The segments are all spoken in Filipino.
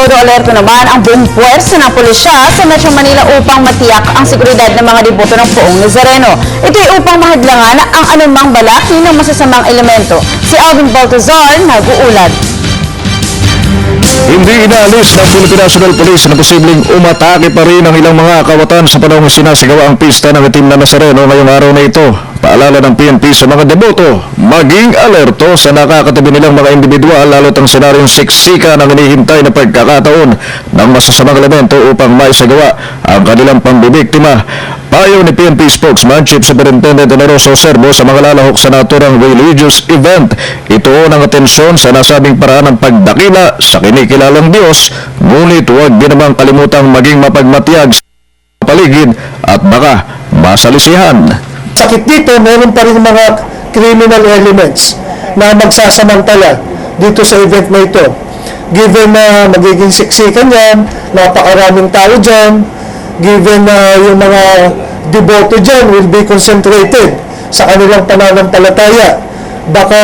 todo alerto naman ang buong puwersa ng pulisya sa Metro Manila upang matiyak ang seguridad ng mga deboto ng poong Nazareno. Ito ay upang mahadlangan ang anumang balaki ng masasamang elemento. Si Alvin Baltazar nag-uulat. Hindi inaalis ng Philippine National Police na posibleng umatake pa rin ang ilang mga kawatan sa panahong sinasigawa ang pista ng itim na Nazareno ngayong araw na ito. Paalala ng PNP sa mga deboto, maging alerto sa nakakatabi nilang mga individual lalo't ang senaryong siksika ng inihintay na pagkakataon ng masasamang elemento upang maisagawa ang kanilang pambibiktima. Payo ni PNP spokesman Chief Superintendent Generoso Serbo sa mga lalahok sa naturang religious event. Ito ng atensyon sa nasabing paraan ng pagdakila sa kinikilalang Diyos, ngunit huwag din namang kalimutang maging mapagmatiyag sa paligid at baka masalisihan. Sakit dito, meron pa rin mga criminal elements na magsasamantala dito sa event na ito. Given na magiging siksikan yan, napakaraming tao dyan, given na yung mga deboto dyan will be concentrated sa kanilang pananampalataya, baka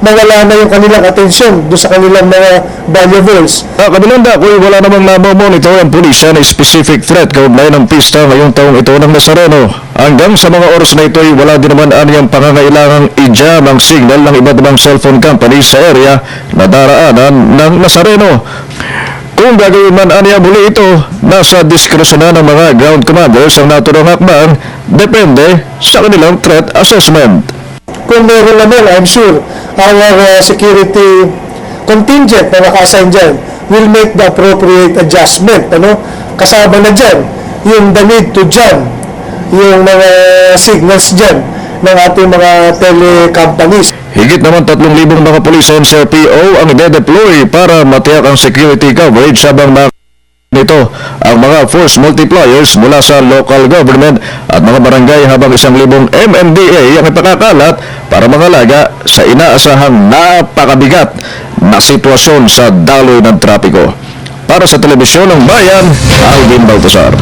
mawala na yung kanilang atensyon doon sa kanilang mga valuables. Sa kabilang dako, wala namang namomonitor ang pulisya na specific threat kaugnay ng pista ngayong taong ito ng Nazareno. Hanggang sa mga oras na ito ay wala din naman aniyang pangangailangang i-jam ang signal ng iba't ibang cellphone companies sa area na daraanan ng Nazareno. Kung gagawin man aniya muli ito, nasa diskresyon na ng mga ground commanders ang naturang hakbang, depende sa kanilang threat assessment. Kung meron naman, I'm sure, our uh, security contingent na naka-assign dyan will make the appropriate adjustment. Ano? Kasama na dyan yung the need to jam yung mga signals dyan ng ating mga telecompanies. Higit naman 3,000 mga pulis sa NCRPO ang ide-deploy para matiyak ang security coverage habang na nito ang mga force multipliers mula sa local government at mga barangay habang isang libong MMDA ang ipakakalat para mangalaga sa inaasahang napakabigat na sitwasyon sa daloy ng trapiko. Para sa telebisyon ng bayan, Alvin Baltasar.